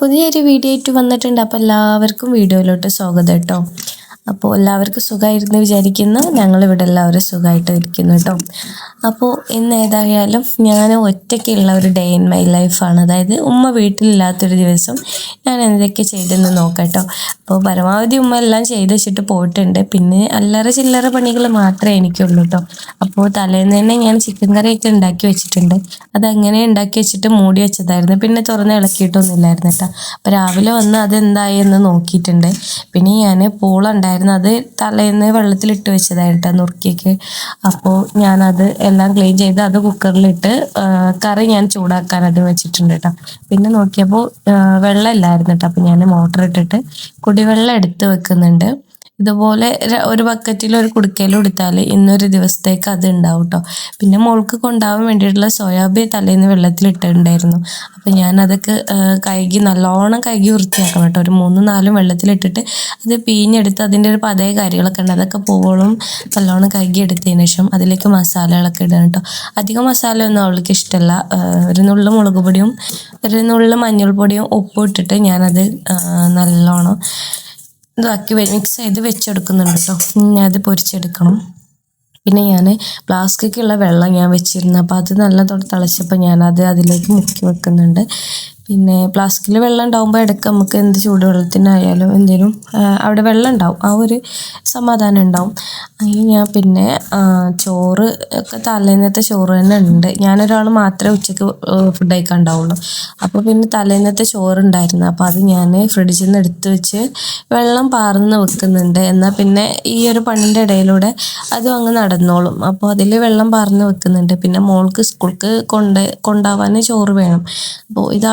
പുതിയൊരു വീഡിയോ ആയിട്ട് വന്നിട്ടുണ്ട്. അപ്പോൾ എല്ലാവർക്കും വീഡിയോയിലോട്ട് സ്വാഗതം കേട്ടോ. അപ്പോൾ എല്ലാവർക്കും സുഖമായിരുന്നു വിചാരിക്കുന്നു. ഞങ്ങളിവിടെ എല്ലാവരും സുഖമായിട്ട് ഇരിക്കുന്നു കേട്ടോ. അപ്പോൾ ഇന്ന് ഏതായാലും ഞാൻ ഒറ്റയ്ക്കുള്ള ഒരു ഡേ ഇൻ മൈ ലൈഫാണ് അതായത് ഉമ്മ വീട്ടിലില്ലാത്തൊരു ദിവസം ഞാൻ എന്തൊക്കെ ചെയ്തെന്ന് നോക്കാം അപ്പോൾ പരമാവധി ഉമ്മ എല്ലാം ചെയ്ത് വെച്ചിട്ട് പോയിട്ടുണ്ട്. പിന്നെ അല്ലറ ചില്ലറ പണികൾ മാത്രമേ എനിക്കുള്ളൂ കേട്ടോ. അപ്പോൾ തലേന്ന് തന്നെ ഞാൻ ചിക്കൻ കറിയൊക്കെ ഉണ്ടാക്കി വെച്ചിട്ടുണ്ട്. അതങ്ങനെ ഉണ്ടാക്കി വെച്ചിട്ട് മൂടി വെച്ചതായിരുന്നു. പിന്നെ തുറന്ന് ഇളക്കിയിട്ടൊന്നുമില്ലായിരുന്നു കേട്ടോ. അപ്പോൾ രാവിലെ വന്ന് അതെന്തായി എന്ന് നോക്കിയിട്ടുണ്ട്. പിന്നെ ഞാൻ പൂളുണ്ടായിരുന്നു അത് തലേന്ന് വെള്ളത്തിലിട്ട് വെച്ചതായിട്ട് നുറുക്കിയൊക്കെ. അപ്പോൾ ഞാനത് എല്ലാം ക്ലീൻ ചെയ്ത് അത് കുക്കറിലിട്ട് കറി ഞാൻ ചൂടാക്കാൻ അത് വെച്ചിട്ടുണ്ട് കേട്ടോ പിന്നെ നോക്കിയപ്പോൾ വെള്ളം ഇല്ലായിരുന്നു കേട്ടോ അപ്പം ഞാൻ മോട്ടർ ഇട്ടിട്ട് കുടിവെള്ളം എടുത്ത് വെക്കുന്നുണ്ട്. ഇതുപോലെ ഒരു ബക്കറ്റിൽ ഒരു കുടുക്കയിൽ കൊടുത്താൽ ഇന്നൊരു ദിവസത്തേക്ക് അത് ഉണ്ടാവും കേട്ടോ പിന്നെ മോൾക്ക് കൊണ്ടാവാൻ വേണ്ടിയിട്ടുള്ള സോയാബീൻ തലേന്ന് വെള്ളത്തിലിട്ടുണ്ടായിരുന്നു അപ്പം ഞാൻ അതൊക്കെ കഴുകി നല്ലോണം കഴുകി വൃത്തിയാക്കണം കേട്ടോ ഒരു മൂന്നും നാലും വെള്ളത്തിലിട്ടിട്ട് അത് പീഞ്ഞെടുത്ത് അതിന്റെ ഒരു പതയ കാര്യങ്ങളൊക്കെ ഉണ്ട് അതൊക്കെ പോവോളും നല്ലോണം കഴുകി എടുത്തതിന് ശേഷം അതിലേക്ക് മസാലകളൊക്കെ ഇടണം കേട്ടോ അധികം മസാലയൊന്നും അവൾക്ക് ഇഷ്ടമല്ല ഒരു നുള്ളു മുളക് പൊടിയും ഒരു നുള്ളു മഞ്ഞൾപ്പൊടിയും ഉപ്പും ഇട്ടിട്ട് ഞാനത് നല്ലോണം ഇതാക്കി മിക്സ് ചെയ്ത് വെച്ചെടുക്കുന്നുണ്ട് കേട്ടോ അത് പൊരിച്ചെടുക്കണം. പിന്നെ ഞാൻ ഫ്ലാസ്കിലേക്കുള്ള വെള്ളം ഞാൻ വെച്ചിരുന്നു. അപ്പോൾ അത് നല്ലതോടെ തിളച്ചപ്പോൾ ഞാനത് അതിലേക്ക് മുക്കി വെക്കുന്നുണ്ട്. പിന്നെ ഫ്ലാസ്കിൽ വെള്ളം ഉണ്ടാകുമ്പോൾ ഇടയ്ക്ക് നമുക്ക് എന്ത് ചൂടുവെള്ളത്തിനായാലും എന്തെങ്കിലും അവിടെ വെള്ളം ഉണ്ടാവും. ആ ഒരു സമാധാനം ഉണ്ടാവും. അങ്ങനെ ഞാൻ പിന്നെ ചോറ് ഒക്കെ തലേന്നത്തെ ചോറ് തന്നെ ഉണ്ട്. ഞാനൊരാൾ മാത്രമേ ഉച്ചയ്ക്ക് ഫുഡ് കഴിക്കാൻ ഉണ്ടാവുള്ളൂ അപ്പോൾ പിന്നെ തലേന്നത്തെ ചോറ് ഉണ്ടായിരുന്നു അപ്പോൾ അത് ഞാൻ ഫ്രിഡ്ജിൽ നിന്ന് എടുത്ത് വെച്ച് വെള്ളം പാർന്ന് വെക്കുന്നുണ്ട്. എന്നാൽ പിന്നെ ഈ ഒരു പണിന്റെ ഇടയിലൂടെ അതും അങ്ങ് നടന്നോളും. അപ്പോൾ അതിൽ വെള്ളം പാർന്ന് വെക്കുന്നുണ്ട്. പിന്നെ മോൾക്ക് സ്കൂൾക്ക് കൊണ്ട് കൊണ്ടാവാൻ ചോറ് വേണം. അപ്പോൾ ഇത്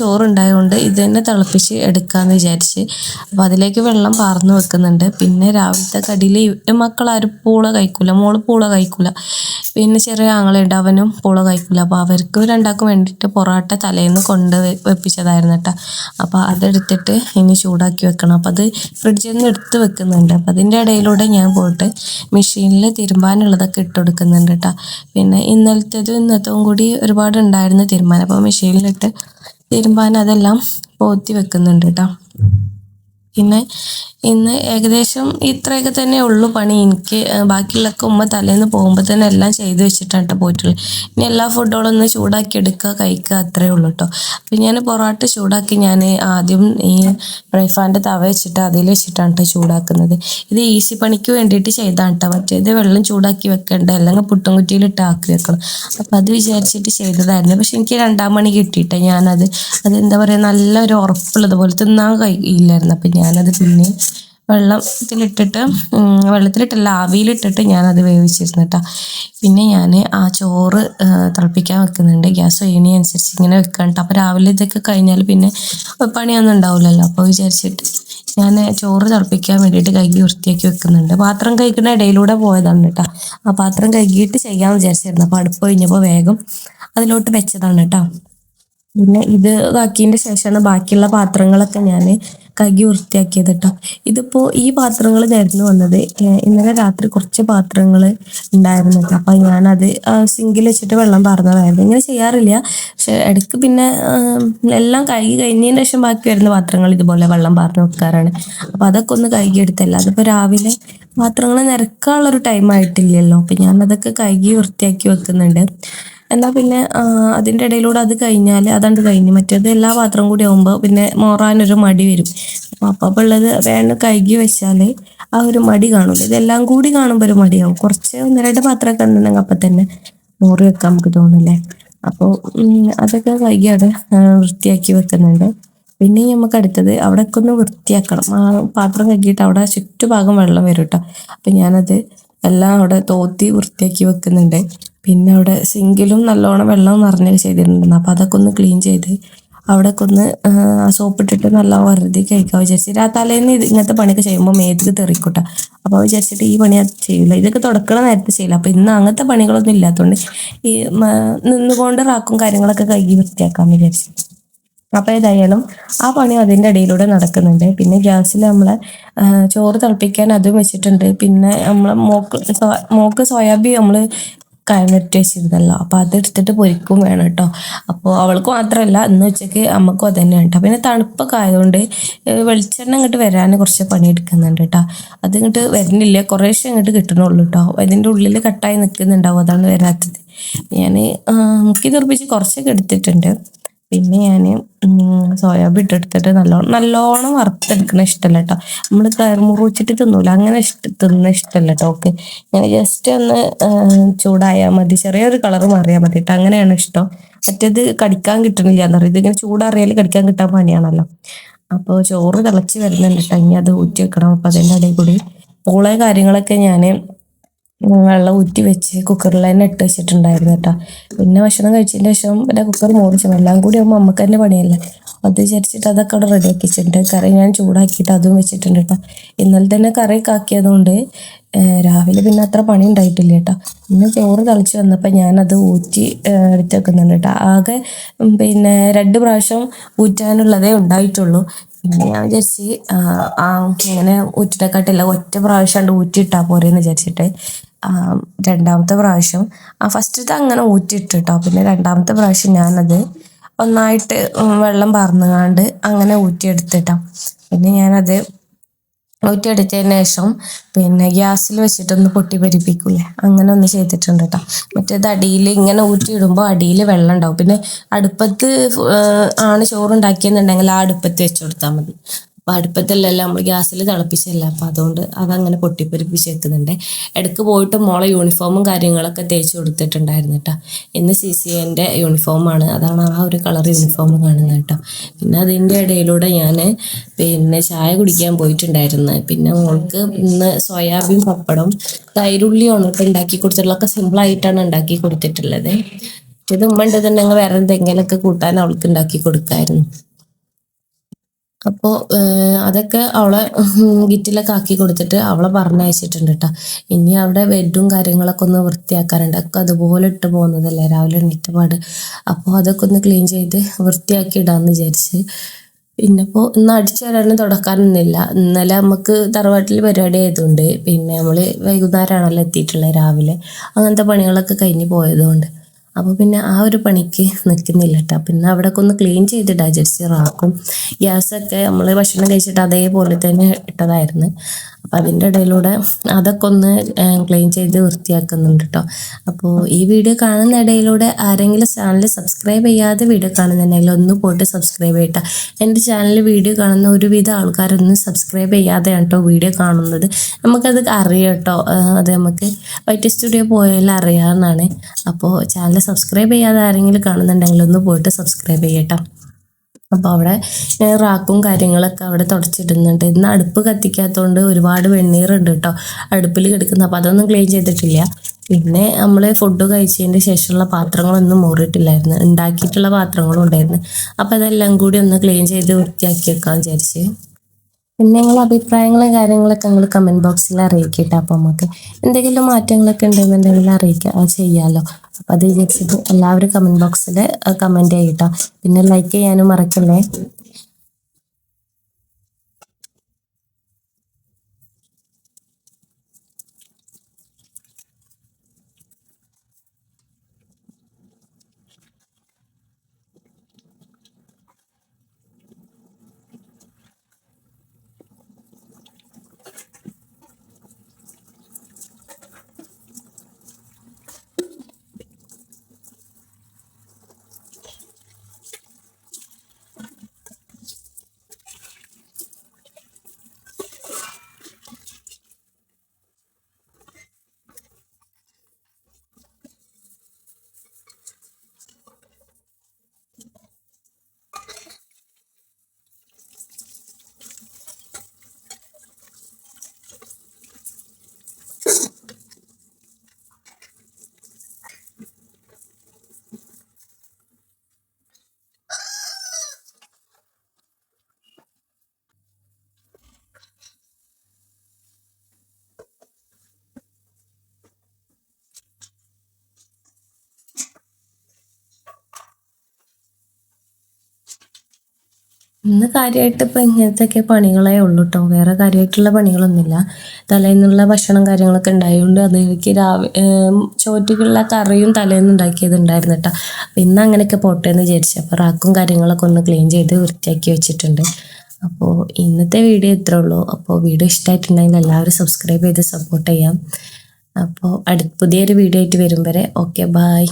ചോറ് ഉണ്ടായതുകൊണ്ട് ഇത് തന്നെ തിളപ്പിച്ച് എടുക്കാമെന്ന് വിചാരിച്ച്. അപ്പോൾ അതിലേക്ക് വെള്ളം പാർന്നു വെക്കുന്നുണ്ട്. പിന്നെ രാവിലത്തെ കടിയിൽ മക്കളാരും പൂള കഴിക്കൂല. മോൾ പൂള കഴിക്കൂല. പിന്നെ ചെറിയ ആങ്ങളുണ്ട് അവനും പൂള കഴിക്കൂല. അപ്പോൾ അവർക്ക് രണ്ടാൾക്കും വേണ്ടിയിട്ട് പൊറോട്ട തലേന്ന് കൊണ്ട് വെപ്പിച്ചതായിരുന്നു കേട്ടോ അപ്പോൾ അതെടുത്തിട്ട് ഇനി ചൂടാക്കി വെക്കണം. അപ്പോൾ അത് ഫ്രിഡ്ജിൽ നിന്ന് എടുത്ത് വെക്കുന്നുണ്ട്. അപ്പോൾ അതിന്റെ ഇടയിലൂടെ ഞാൻ പോയിട്ട് മെഷീനിൽ തിരുമ്പാനുള്ളതൊക്കെ ഇട്ട് കൊടുക്കുന്നുണ്ട് കേട്ടോ പിന്നെ ഇന്നലത്തേതും ഇന്നത്തതും കൂടി ഒരുപാട് ഉണ്ടായിരുന്നു തീരുമാനം അപ്പോൾ മെഷീനിലിട്ട് തിരുമ്പാൻ അതെല്ലാം പോത്തി വെക്കുന്നുണ്ട് കേട്ടോ പിന്നെ ഇന്ന് ഏകദേശം ഇത്രയൊക്കെ തന്നെ ഉള്ളൂ പണി. എനിക്ക് ബാക്കിയുള്ളൊക്കെ ഉമ്മ തലേന്ന് പോകുമ്പോൾ തന്നെ എല്ലാം ചെയ്ത് വെച്ചിട്ടാണ് ട്ടോ പോയിട്ടുള്ളത്. ഇനി എല്ലാ ഫുഡുകളും ഒന്ന് ചൂടാക്കി എടുക്കുക കഴിക്കുക അത്രേ ഉള്ളൂ കേട്ടോ അപ്പം ഞാൻ പൊറോട്ട ചൂടാക്കി ഞാൻ ആദ്യം ഈ ബ്രൈഫാന്റെ തവ വെച്ചിട്ട് അതിൽ വെച്ചിട്ടാണ് കേട്ടോ ചൂടാക്കുന്നത്. ഇത് ഈസി പണിക്ക് വേണ്ടിയിട്ട് ചെയ്താണ് കേട്ടോ മറ്റേത് വെള്ളം ചൂടാക്കി വെക്കേണ്ട. അല്ലെങ്കിൽ പുട്ടും കുറ്റിയിലിട്ട് ആക്കി വെക്കണം. അപ്പം അത് വിചാരിച്ചിട്ട് ചെയ്തതായിരുന്നു. പക്ഷെ എനിക്ക് രണ്ടാം മണി കിട്ടിയിട്ട് ഞാനത് എന്താ പറയുക നല്ലൊരു ഉറപ്പുള്ളതുപോലെ തിന്നാൻ കഴിയില്ലായിരുന്നു അപ്പം ഞാനത് പിന്നെ വെള്ളത്തിലിട്ടിട്ട് വെള്ളത്തിലിട്ടല്ല ആവിയിലിട്ടിട്ട് ഞാനത് വേവിച്ചിരുന്നു കേട്ടോ പിന്നെ ഞാൻ ആ ചോറ് തിളപ്പിക്കാൻ വെക്കുന്നുണ്ട്. ഗ്യാസ് ഒഴിയണി അനുസരിച്ച് ഇങ്ങനെ വെക്കണം അപ്പോൾ രാവിലെ ഇതൊക്കെ കഴിഞ്ഞാൽ പിന്നെ പണിയൊന്നും ഉണ്ടാവില്ലല്ലോ. അപ്പോൾ വിചാരിച്ചിട്ട് ഞാൻ ചോറ് തിളപ്പിക്കാൻ വേണ്ടിയിട്ട് കൈകി വൃത്തിയാക്കി വെക്കുന്നുണ്ട്. പാത്രം കഴിക്കുന്ന ഇടയിലൂടെ പോയതാണ് കേട്ടോ ആ പാത്രം കഴുകിയിട്ട് ചെയ്യാമെന്ന് വിചാരിച്ചിരുന്നു. അപ്പോൾ അടുപ്പ് കഴിഞ്ഞപ്പോൾ വേഗം അതിലോട്ട് വെച്ചതാണ് കേട്ടോ പിന്നെ ഇത് ഇതാക്കിയതിന്റെ ശേഷമാണ് ബാക്കിയുള്ള പാത്രങ്ങളൊക്കെ ഞാൻ കഴുകി വൃത്തിയാക്കിയത് കേട്ടോ ഇതിപ്പോൾ ഈ പാത്രങ്ങൾ നേർന്നു വന്നത് ഇന്നലെ രാത്രി കുറച്ച് പാത്രങ്ങൾ ഉണ്ടായിരുന്നു അപ്പോൾ ഞാനത് സിങ്കിൽ വെച്ചിട്ട് വെള്ളം പാർന്നതായിരുന്നു ഇങ്ങനെ ചെയ്യാറില്ല. പക്ഷെ ഇടയ്ക്ക് പിന്നെ എല്ലാം കഴുകി കഴിഞ്ഞതിന് ശേഷം ബാക്കി വരുന്ന പാത്രങ്ങൾ ഇതുപോലെ വെള്ളം പാർന്ന് വെക്കാറാണ്. അപ്പൊ അതൊക്കെ ഒന്ന് കഴുകി എടുത്തല്ല അതിപ്പോൾ രാവിലെ പാത്രങ്ങൾ നിരക്കാനുള്ളൊരു ടൈം ആയിട്ടില്ലല്ലോ. അപ്പം ഞാനതൊക്കെ കഴുകി വൃത്തിയാക്കി വെക്കുന്നുണ്ട്. എന്നാൽ പിന്നെ അതിന്റെ ഇടയിലൂടെ അത് കഴിഞ്ഞാൽ അതണ്ട് കഴിഞ്ഞു. മറ്റേത് എല്ലാ പാത്രം കൂടി ആകുമ്പോൾ പിന്നെ മോറാനൊരു മടി വരും. അപ്പോൾ അപ്പം ഉള്ളത് വേണ്ട കഴുകി വെച്ചാൽ ആ ഒരു മടി കാണില്ല ഇതെല്ലാം കൂടി കാണുമ്പോൾ ഒരു മടിയാവും. കുറച്ച് ഒന്ന് രണ്ട് പാത്രമൊക്കെ ഉണ്ടെങ്കിൽ അപ്പം തന്നെ മോറി വെക്കാൻ നമുക്ക് തോന്നില്ലേ? അപ്പോൾ അതൊക്കെ കഴുകിയാണ് വൃത്തിയാക്കി വെക്കുന്നുണ്ട്. പിന്നെ നമുക്ക് അടുത്തത് അവിടെയൊക്കെ ഒന്ന് വൃത്തിയാക്കണം. ആ പാത്രം കഴുകിയിട്ട് അവിടെ ചുറ്റുഭാഗം വെള്ളം വരും കേട്ടോ അപ്പം ഞാനത് എല്ലാം അവിടെ തോത്തി വൃത്തിയാക്കി വെക്കുന്നുണ്ട്. പിന്നെ അവിടെ സിങ്കിലും നല്ലോണം വെള്ളം നിറഞ്ഞ് ചെയ്തിട്ടുണ്ടായിരുന്നു. അപ്പോൾ അതൊക്കെ ഒന്ന് ക്ലീൻ ചെയ്ത് അവിടെയൊക്കെ ഒന്ന് സോപ്പിട്ടിട്ട് നല്ല വറുതി കഴിക്കാൻ വിചാരിച്ചിട്ട് ആ തലേന്ന് ഇത് ഇങ്ങനത്തെ പണിയൊക്കെ ചെയ്യുമ്പോൾ മേത്തേക്ക് തെറിക്കൂട്ട. അപ്പോൾ വിചാരിച്ചിട്ട് ഈ പണി ചെയ്യില്ല ഇതൊക്കെ തുടക്കണ നേരത്തെ ചെയ്യില്ല അപ്പോൾ ഇന്ന് അങ്ങനത്തെ പണികളൊന്നും ഇല്ലാത്തതുകൊണ്ട് ഈ നിന്നുകൊണ്ട് റാക്കും കാര്യങ്ങളൊക്കെ കഴുകി വൃത്തിയാക്കാൻ വിചാരിച്ചു. അപ്പോൾ ഏതായാലും ആ പണി അതിന്റെ ഇടയിലൂടെ നടക്കുന്നുണ്ട്. പിന്നെ ഗ്യാസിൽ നമ്മൾ ചോറ് തിളപ്പിക്കാൻ അതും വെച്ചിട്ടുണ്ട്. പിന്നെ നമ്മൾ മോക്ക് മോക്ക് സോയാബീൻ നമ്മൾ കായമിരട്ടി വെച്ചിരുന്നല്ലോ അപ്പോൾ അതെടുത്തിട്ട് പൊരിക്കും വേണം കേട്ടോ അപ്പോൾ അവൾക്ക് മാത്രമല്ല ഇന്ന് ഉച്ചയ്ക്ക് അമ്മക്കും അത് തന്നെയാണ് കേട്ടോ പിന്നെ തണുപ്പൊക്കെ ആയതുകൊണ്ട് വെളിച്ചെണ്ണ ഇങ്ങോട്ട് വരാൻ കുറച്ച് പണിയെടുക്കുന്നുണ്ട് കേട്ടോ അത് ഇങ്ങോട്ട് വരുന്നില്ല കുറേശ്ശെ ഇങ്ങോട്ട് കിട്ടണുള്ളൂ കേട്ടോ അതിന്റെ ഉള്ളിൽ കട്ടായി നിൽക്കുന്നുണ്ടാവും അതാണ് വരാത്തത്. ഞാൻ മുക്കി നിർമ്മിച്ച് കുറച്ചൊക്കെ എടുത്തിട്ടുണ്ട്. പിന്നെ ഞാൻ സോയാബീൻ ഇട്ടെടുത്തിട്ട് നല്ലോണം നല്ലോണം വറുത്തെടുക്കണ ഇഷ്ടമല്ല കേട്ടോ നമ്മൾ കയറുമുറിച്ചിട്ട് തിന്നൂല. അങ്ങനെ ഇഷ്ട തിന്ന ഇഷ്ടമല്ല കേട്ടോ ഓക്കെ. ഞാൻ ജസ്റ്റ് ഒന്ന് ചൂടായാൽ മതി. ചെറിയൊരു കളർ മാറിയാൽ മതി കേട്ടോ അങ്ങനെയാണ് ഇഷ്ടം. മറ്റേത് കടിക്കാൻ കിട്ടണില്ല എന്ന് പറയുന്നത് ഇതിങ്ങനെ ചൂടാറിയാൽ കടിക്കാൻ കിട്ടാൻ പണിയാണല്ലോ. അപ്പോൾ ചോറ് തിളച്ച് വരുന്നുണ്ട് കേട്ടോ ഇനി അത് ഊറ്റി വെക്കണം. അപ്പോൾ അതിന്റെ ഇടയിൽ കൂടി. പോളെ കാര്യങ്ങളൊക്കെ ഞാൻ വെള്ളം ഊറ്റി വെച്ച് കുക്കറിൽ തന്നെ ഇട്ട് വെച്ചിട്ടുണ്ടായിരുന്നു കേട്ടോ. പിന്നെ ഭക്ഷണം കഴിച്ചതിന് ശേഷം പിന്നെ കുക്കർ മോടിച്ചു. എല്ലാം കൂടി ആകുമ്പോൾ അമ്മയ്ക്ക് തന്നെ പണിയല്ലേ? അത് വിചാരിച്ചിട്ട് അതൊക്കെ അവിടെ റെഡി വെച്ചിട്ടുണ്ട് കറി ഞാൻ ചൂടാക്കിയിട്ട് അതും വെച്ചിട്ടുണ്ട് കേട്ടോ. ഇന്നലെ തന്നെ കറി കാക്കിയതുകൊണ്ട് രാവിലെ പിന്നെ അത്ര പണി ഉണ്ടായിട്ടില്ല കേട്ടോ. പിന്നെ ചോറ് തളിച്ച് വന്നപ്പോൾ ഞാനത് ഊറ്റി എടുത്ത് വെക്കുന്നുണ്ട് കേട്ടോ. ആകെ പിന്നെ രണ്ട് പ്രാവശ്യം ഊറ്റാനുള്ളതേ ഉണ്ടായിട്ടുള്ളൂ. പിന്നെ ഞാൻ വിചാരിച്ച് ആ, ഇങ്ങനെ ഊറ്റിട്ടേക്കാട്ടില്ല ഒറ്റ പ്രാവശ്യം ഊറ്റിട്ടാ ഊറ്റിയിട്ടാ പോരെന്ന് വിചാരിച്ചിട്ട് രണ്ടാമത്തെ പ്രാവശ്യം. ആ ഫസ്റ്റത്തെ അങ്ങനെ ഊറ്റിയിട്ട് കേട്ടോ പിന്നെ രണ്ടാമത്തെ പ്രാവശ്യം ഞാനത് ഒന്നായിട്ട് വെള്ളം പറന്നുകാണ്ട് അങ്ങനെ ഊറ്റിയെടുത്തിട്ടോ. പിന്നെ ഞാനത് ഊറ്റിയെടുത്തതിന് ശേഷം പിന്നെ ഗ്യാസിൽ വെച്ചിട്ടൊന്ന് പൊട്ടി പരിപ്പിക്കൂലേ? അങ്ങനെ ഒന്ന് ചെയ്തിട്ടുണ്ട് കേട്ടോ മറ്റേത് അടിയിൽ ഇങ്ങനെ ഊറ്റിയിടുമ്പോൾ അടിയിൽ വെള്ളം ഉണ്ടാവും. പിന്നെ അടുപ്പത്ത് ആണ് ചോറുണ്ടാക്കിയെന്നുണ്ടെങ്കിൽ ആ അടുപ്പത്ത് വെച്ച് കൊടുത്താൽ മതി. അപ്പോൾ അടുപ്പത്തല്ലല്ലോ നമ്മൾ ഗ്യാസിൽ തിളപ്പിച്ചല്ല അപ്പോൾ അതുകൊണ്ട് അതങ്ങനെ പൊട്ടിപ്പൊരിപ്പിച്ച് വെക്കുന്നുണ്ട് ഇടയ്ക്ക് പോയിട്ട് മോളെ യൂണിഫോമും കാര്യങ്ങളൊക്കെ തേച്ച് കൊടുത്തിട്ടുണ്ടായിരുന്നു കേട്ടോ. ഇന്ന് സി സി എന്റെ യൂണിഫോമാണ്. അതാണ് ആ ഒരു കളർ യൂണിഫോം കാണുന്നത് കേട്ടോ. പിന്നെ അതിന്റെ ഇടയിലൂടെ ഞാൻ പിന്നെ ചായ കുടിക്കാൻ പോയിട്ടുണ്ടായിരുന്നു. പിന്നെ മോൾക്ക് ഇന്ന് സോയാബീൻ പപ്പടം തൈരുള്ളി ഉണക്ക് ഉണ്ടാക്കി കൊടുത്തിട്ടുള്ളതൊക്കെ സിമ്പിളായിട്ടാണ് ഉണ്ടാക്കി കൊടുത്തിട്ടുള്ളത്. ഇത് ഉമ്മ ഉണ്ടെന്നുണ്ടെങ്കിൽ വേറെ എന്തെങ്കിലുമൊക്കെ കൂട്ടാൻ അവൾക്ക് ഉണ്ടാക്കി കൊടുക്കായിരുന്നു. അപ്പോൾ അതൊക്കെ അവളെ ഗിറ്റിലൊക്കെ ആക്കി കൊടുത്തിട്ട് അവളെ പറഞ്ഞയച്ചിട്ടുണ്ട് കേട്ടോ ഇനി അവിടെ ബെഡും കാര്യങ്ങളൊക്കെ ഒന്ന് വൃത്തിയാക്കാനുണ്ട്. ഒക്കെ അതുപോലെ ഇട്ട് പോകുന്നതല്ലേ രാവിലെ എണീറ്റ പാട് അപ്പോൾ അതൊക്കെ ഒന്ന് ക്ലീൻ ചെയ്ത് വൃത്തിയാക്കി ഇടാമെന്ന് വിചാരിച്ച്. പിന്നെ ഇപ്പോൾ ഇന്ന് അടിച്ചു വരാനും തുടക്കാനൊന്നുമില്ല. ഇന്നലെ നമുക്ക് തറവാട്ടിൽ പരിപാടി ആയതുകൊണ്ട് പിന്നെ നമ്മൾ വൈകുന്നേരമാണല്ലോ എത്തിയിട്ടുള്ളത് രാവിലെ. അങ്ങനത്തെ പണികളൊക്കെ കഴിഞ്ഞ് പോയതുകൊണ്ട്. അപ്പോൾ പിന്നെ ആ ഒരു പണിക്ക് നിൽക്കുന്നില്ല കേട്ടോ പിന്നെ അവിടെയൊക്കെ ഒന്ന് ക്ലീൻ ചെയ്തിട്ട് ജസ്റ്റ് റാക്കും ഗ്യാസൊക്കെ നമ്മൾ ഭക്ഷണം കഴിച്ചിട്ട് അതേപോലെ തന്നെ ഇട്ടതായിരുന്നു. അപ്പം അതിന്റെ ഇടയിലൂടെ അതൊക്കെ ഒന്ന് ക്ലീൻ ചെയ്ത് വൃത്തിയാക്കുന്നുണ്ട് കേട്ടോ അപ്പോൾ ഈ വീഡിയോ കാണുന്ന ഇടയിലൂടെ ആരെങ്കിലും ചാനൽ സബ്സ്ക്രൈബ് ചെയ്യാതെ വീഡിയോ കാണുന്നുണ്ടെങ്കിൽ ഒന്ന് പോയിട്ട് സബ്സ്ക്രൈബ് ചെയ്യട്ടെ. എന്റെ ചാനലിൽ വീഡിയോ കാണുന്ന ഒരുവിധ ആൾക്കാരൊന്നും സബ്സ്ക്രൈബ് ചെയ്യാതെയാണ് കേട്ടോ വീഡിയോ കാണുന്നത്. നമുക്കത് അറിയാം കേട്ടോ അത് നമുക്ക് വൈറ്റ് സ്റ്റുഡിയോ പോയാൽ അറിയാവുന്നതാണ്. അപ്പോൾ ചാനൽ സബ്സ്ക്രൈബ് ചെയ്യാതെ ആരെങ്കിലും കാണുന്നുണ്ടെങ്കിൽ ഒന്ന് പോയിട്ട് സബ്സ്ക്രൈബ് ചെയ്യട്ടോ. അപ്പോൾ അവിടെ റാക്കും കാര്യങ്ങളൊക്കെ അവിടെ തുടച്ചിടുന്നുണ്ട്. ഇന്ന് അടുപ്പ് കത്തിക്കാത്തതുകൊണ്ട് ഒരുപാട് വെണ്ണീറുണ്ട് കേട്ടോ അടുപ്പിൽ കിടക്കുന്ന. അപ്പോൾ അതൊന്നും ക്ലീൻ ചെയ്തിട്ടില്ല. പിന്നെ നമ്മൾ ഫുഡ് കഴിച്ചതിന്റെ ശേഷമുള്ള പാത്രങ്ങളൊന്നും മൂറിയിട്ടില്ലായിരുന്നു ഉണ്ടാക്കിയിട്ടുള്ള പാത്രങ്ങളും ഉണ്ടായിരുന്നു. അപ്പോൾ അതെല്ലാം കൂടി ഒന്ന് ക്ലീൻ ചെയ്ത് വൃത്തിയാക്കി വെക്കാൻ വിചാരിച്ച്. പിന്നെ നിങ്ങളെ അഭിപ്രായങ്ങളും കാര്യങ്ങളൊക്കെ നിങ്ങൾ കമന്റ് ബോക്സിൽ അറിയിക്കട്ടെ. അപ്പോൾ നമുക്ക് എന്തെങ്കിലും മാറ്റങ്ങളൊക്കെ ഉണ്ടെന്നുണ്ടെങ്കിൽ അറിയിക്കുക. അത് ചെയ്യാമല്ലോ അപ്പോൾ അത് വിചാരിച്ചിട്ട് എല്ലാവരും കമന്റ് ബോക്സിൽ കമന്റ് ചെയ്യട്ടോ. പിന്നെ ലൈക്ക് ചെയ്യാനും മറക്കല്ലേ? ഇന്ന് കാര്യമായിട്ട് ഇപ്പം ഇങ്ങനത്തെയൊക്കെ പണികളേ ഉള്ളൂ കേട്ടോ വേറെ കാര്യമായിട്ടുള്ള പണികളൊന്നുമില്ല. തലേന്നുള്ള ഭക്ഷണം കാര്യങ്ങളൊക്കെ ഉണ്ടായതുകൊണ്ട് അത് എനിക്ക് രാവിലെ ചോറ്റുകളുള്ള കറിയും തലേന്ന് ഉണ്ടാക്കിയത് ഉണ്ടായിരുന്നു കേട്ടോ അപ്പം ഇന്ന് അങ്ങനെയൊക്കെ പോട്ടെ എന്ന് വിചാരിച്ചു. അപ്പോൾ റാക്കും കാര്യങ്ങളൊക്കെ ഒന്ന് ക്ലീൻ ചെയ്ത് വൃത്തിയാക്കി വെച്ചിട്ടുണ്ട്. അപ്പോൾ ഇന്നത്തെ വീഡിയോ ഇത്രേ ഉള്ളൂ. അപ്പോൾ വീഡിയോ ഇഷ്ടമായിട്ടുണ്ടെങ്കിൽ എല്ലാവരും സബ്സ്ക്രൈബ് ചെയ്ത് സപ്പോർട്ട് ചെയ്യാം. അപ്പോൾ അടുത്ത പുതിയൊരു വീഡിയോ ആയിട്ട് വരും വരെ. Okay bye